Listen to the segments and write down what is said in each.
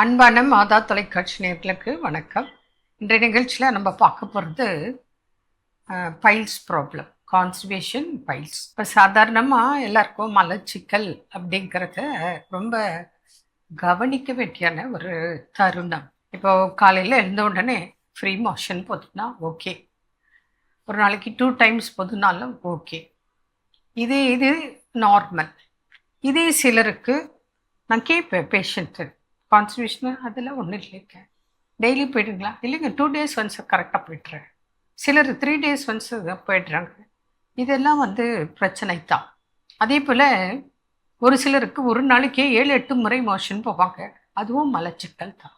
அன்பான மாதா தொலைக்காட்சி நேர்களுக்கு வணக்கம். இன்றைய நிகழ்ச்சியில் நம்ம பார்க்க போகிறது பைல்ஸ் ப்ராப்ளம் கான்ஸ்டிபேஷன் பைல்ஸ். இப்போ சாதாரணமாக எல்லாருக்கும் மலச்சிக்கல் அப்படிங்கிறத ரொம்ப கவனிக்க வேண்டியான ஒரு தருணம். இப்போ காலையில் எழுந்த உடனே ஃப்ரீ மோஷன் போதுன்னா ஓகே ஒரு நாளைக்கு டூ டைம்ஸ் போதுனாலும் ஓகே இது இது நார்மல் இதே சிலருக்கு நான் கேட்பேன் பேஷண்ட்டு கான்ஸ்டியூஷன் அதெல்லாம் ஒன்றும் இல்லைங்க. டெய்லி போயிடுங்களா? இல்லைங்க டூ டேஸ் ஒன்ஸ் கரெக்டாக போய்ட்டுறேன் சிலர் த்ரீ டேஸ் ஒன்ஸ் போயிடுறாங்க. இதெல்லாம் வந்து பிரச்சனை தான். அதே போல் ஒரு சிலருக்கு ஒரு நாளைக்கே ஏழு எட்டு முறை மோஷன் போவாங்க. அதுவும் மலச்சிக்கல் தான்.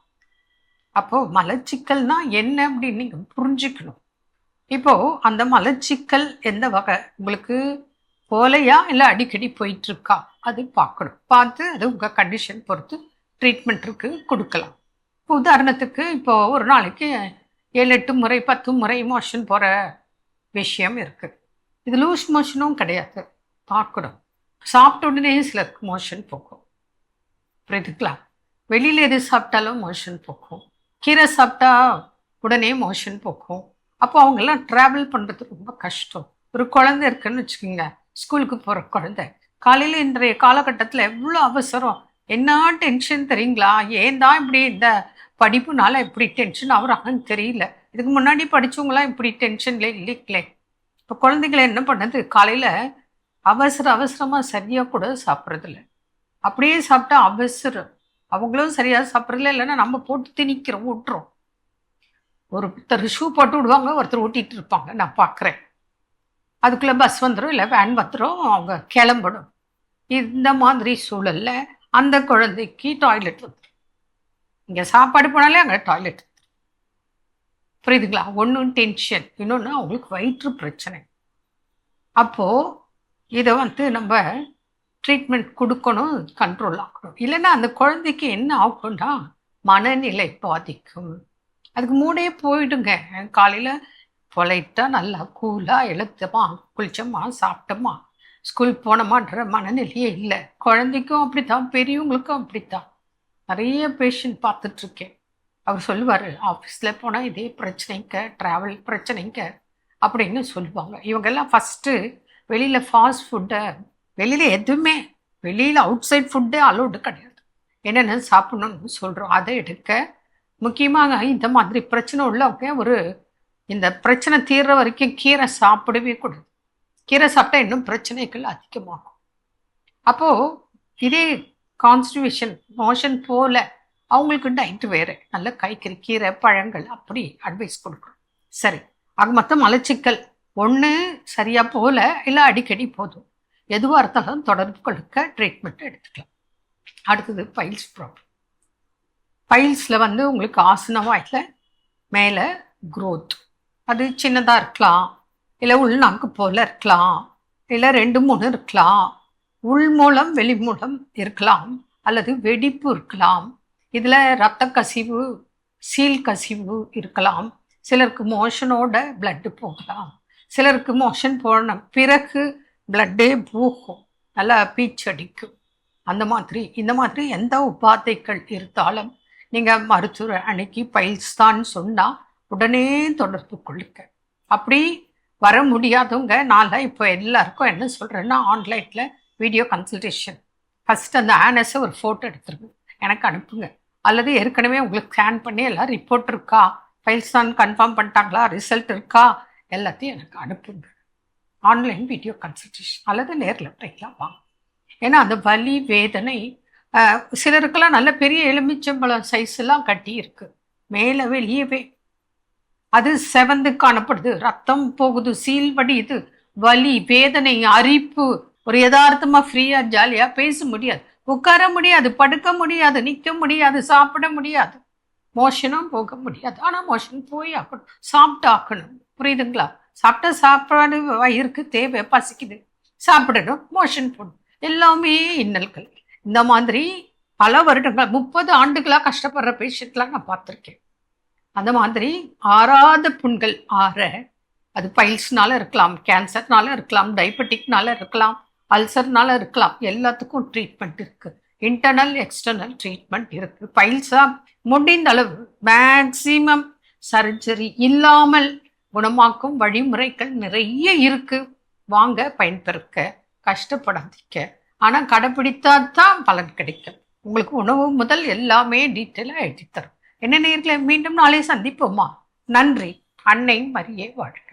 அப்போது மலச்சிக்கல்னா என்ன அப்படின்னு நீங்கள் புரிஞ்சுக்கணும். இப்போது அந்த மலச்சிக்கல் எந்த வகை? உங்களுக்கு போலையா இல்லை அடிக்கடி போயிட்டுருக்கா அது பார்க்கணும். பார்த்து அது உங்கள் கண்டிஷன் பொறுத்து ட்ரீட்மெண்ட்டுக்கு கொடுக்கலாம். இப்போ உதாரணத்துக்கு இப்போது ஒரு நாளைக்கு ஏழு எட்டு முறை பத்து முறை மோஷன் போகிற விஷயம் இருக்குது இது லூஸ் மோஷனும் கிடையாது. பார்க்கணும். சாப்பிட்ட உடனே சிலருக்கு மோஷன் போகும். புரியுதுங்களா? வெளியில் எது சாப்பிட்டாலும் மோஷன் போகும். கீரை சாப்பிட்டா உடனே மோஷன் போகும். அப்போ அவங்கெல்லாம் ட்ராவல் பண்ணுறது ரொம்ப கஷ்டம். ஒரு குழந்தை இருக்குன்னு வச்சுக்கோங்க. ஸ்கூலுக்கு போகிற குழந்தை. காலையில் இன்றைய காலகட்டத்தில் எவ்வளோ அவசரம். என்ன டென்ஷன் தெரியுங்களா? ஏன் தான் இப்படி இந்த படிப்புனால இப்படி டென்ஷன் ஆகுறாங்கன்னு தெரியல. இதுக்கு முன்னாடி படித்தவங்களாம் இப்படி டென்ஷன்ல இல்லைங்களே. இப்போ குழந்தைங்களை என்ன பண்ணது? காலையில் அவசர அவசரமாக சரியாக கூட சாப்பிட்றதில்ல. அப்படியே சாப்பிட்டா அவசரம். அவங்களும் சரியாக சாப்பிட்றதில்ல இல்லைன்னா நம்ம போட்டு திணிக்கிறோம் விட்டுறோம் ஒருத்தர் ஷூ போட்டு விடுவாங்க ஒருத்தர் ஓட்டிகிட்டு இருப்பாங்க. நான் பார்க்குறேன் அதுக்குள்ளே பஸ் வந்துடும் இல்லை வேன் வந்துடும் அவங்க கிளம்பணும். இந்த மாதிரி சூழலில் அந்த குழந்தைக்கு டாய்லெட் வந்துடும் இங்கே சாப்பாடு போனாலே அங்கே டாய்லெட் புரியுதுங்களா? ஒன்றும் டென்ஷன் இன்னொன்று அவங்களுக்கு வயிற்று பிரச்சனை. அப்போது இதை வந்து நம்ம ட்ரீட்மெண்ட் கொடுக்கணும் கண்ட்ரோல் ஆகணும் இல்லைன்னா அந்த குழந்தைக்கு என்ன ஆகும்னா மனநிலை பாதிக்கும். அதுக்கு மூடே போயிடுங்க. காலையில் பொலைட்டாக நல்லா கூலாக எழுத்தமா குளிச்சோமா சாப்பிட்டோமா ஸ்கூல் போனோமான்ற மனநிலையே இல்லை. குழந்தைக்கும் அப்படித்தான் பெரியவங்களுக்கும் அப்படித்தான். நிறைய பேஷண்ட் பார்த்துட்ருக்கேன். அவர் சொல்லுவார் ஆஃபீஸில் போனால் இதே பிரச்சனைங்க ட்ராவல் பிரச்சனைங்க அப்படின்னு சொல்லுவாங்க. இவங்கெல்லாம் ஃபஸ்ட்டு வெளியில் ஃபாஸ்ட் ஃபுட்டை வெளியில் எதுவுமே வெளியில் அவுட் சைட் ஃபுட்டே அலோடு கிடையாது. என்னென்ன சாப்பிடணும்னு சொல்கிறோம் அதை எடுக்க முக்கியமாக இந்த மாதிரி பிரச்சனை உள்ளவங்க ஒரு இந்த பிரச்சனை தீர்ற வரைக்கும் கீரை சாப்பிடவே கூடாது. கீரை சாப்பிட்டா இன்னும் பிரச்சனைகள் அதிகமாகும். அப்போது இதே கான்ஸ்டியூஷன் மோஷன் போல அவங்களுக்கு டயட் வேறு. நல்ல காய்கறி கீரை பழங்கள் அப்படி அட்வைஸ் கொடுக்குறோம் சரி ஆக மொத்தம் மலச்சிக்கல் ஒன்று சரியாக போல இல்லை அடிக்கடி போதும். எதுவாக இருந்தாலும் தொடர்பு கொள்ளுக்க ட்ரீட்மெண்ட் எடுத்துக்கலாம். அடுத்தது பைல்ஸ் ப்ராப்ளம் பைல்ஸில் வந்து உங்களுக்கு ஆசன வாயில் மேலே க்ரோத் அது சின்னதாக இருக்கலாம். இல்லை உள்நாக்கு போல் இருக்கலாம். இல்லை ரெண்டு மூணு இருக்கலாம். உள் மூலம் வெளி மூலம் இருக்கலாம். அல்லது வெடிப்பு இருக்கலாம். இதில் ரத்த கசிவு சீல் கசிவு இருக்கலாம். சிலருக்கு மோஷனோட பிளட்டு போகலாம். சிலருக்கு மோஷன் போன பிறகு பிளட்டே போகும். நல்லா பீச்சடிக்கும் அந்த மாதிரி இந்த மாதிரி எந்த உபாதைகள் இருந்தாலும் நீங்கள் மருத்துவர் அன்னைக்கு பைல்ஸ் தான் சொன்னால் உடனே தொடர்பு கொள்ளுங்க. அப்படி வர முடியாதவங்க நான் இப்போ எல்லாருக்கும் என்ன சொல்கிறேன்னா ஆன்லைனில் வீடியோ கன்சல்டேஷன் ஃபஸ்ட் அந்த ஆனஸை ஒரு ஃபோட்டோ எடுத்துருங்க. எனக்கு அனுப்புங்க. அல்லது ஏற்கனவே உங்களுக்கு ஸ்கேன் பண்ணி எல்லாம் ரிப்போர்ட் இருக்கா? ஃபைல்ஸ் தான் கன்ஃபார்ம் பண்ணிட்டாங்களா? ரிசல்ட் இருக்கா? எல்லாத்தையும் எனக்கு அனுப்புங்க. ஆன்லைன் வீடியோ கன்சல்டேஷன் அல்லது நேரில் போய்க்கலாம் வாங்க ஏன்னா அந்த வலி வேதனை சிலருக்கெல்லாம் நல்ல பெரிய எலுமிச்சம்பழம் சைஸ்லாம் கட்டி இருக்குது மேலே வெளியவே அது செவந்து காணப்படுது. ரத்தம் போகுது சீல் வடியுது. வலி வேதனை அரிப்பு. ஒரு யதார்த்தமா ஃப்ரீயா ஜாலியா பேச முடியாது. உட்கார முடியாது படுக்க முடியாது நிற்க முடியாது சாப்பிட முடியாது. மோஷனும் போக முடியாது. ஆனால் மோஷன் போய் ஆக்கணும் சாப்பிட்டு ஆக்கணும் புரியுதுங்களா? சாப்பிட்ட சாப்பாடு வயிறுக்கு தேவை பசிக்குது. சாப்பிடணும் மோஷன் போடணும். எல்லாமே இன்னல்கள். இந்த மாதிரி பல வருடங்கள் முப்பது ஆண்டுகளாக கஷ்டப்படுற பேஷண்ட்லாம் நான் பார்த்துருக்கேன். அந்த மாதிரி ஆறாத புண்கள் ஆற அது பைல்ஸ்னால இருக்கலாம் கேன்சர்னால இருக்கலாம் டைபெட்டிக்னால இருக்கலாம் அல்சர்னால இருக்கலாம் எல்லாத்துக்கும் ட்ரீட்மெண்ட் இருக்குது இன்டர்னல் எக்ஸ்டர்னல் ட்ரீட்மெண்ட் இருக்கு. பைல்ஸா முடிந்த அளவு மேக்சிமம் சர்ஜரி இல்லாமல் குணமாக்கும் வழிமுறைகள் நிறைய இருக்கு. வாங்க பயன்பெறுக்க கஷ்டப்படாதிக்க ஆனால் கடைப்பிடித்தா தான் பலன் கிடைக்கும். உங்களுக்கு உணவு முதல் எல்லாமே டீட்டெயிலாக எழுதி தரும். என்ன நேர்களை மீண்டும் நாளை சந்திப்போமா? நன்றி. அன்னை மரியே வாழ்க.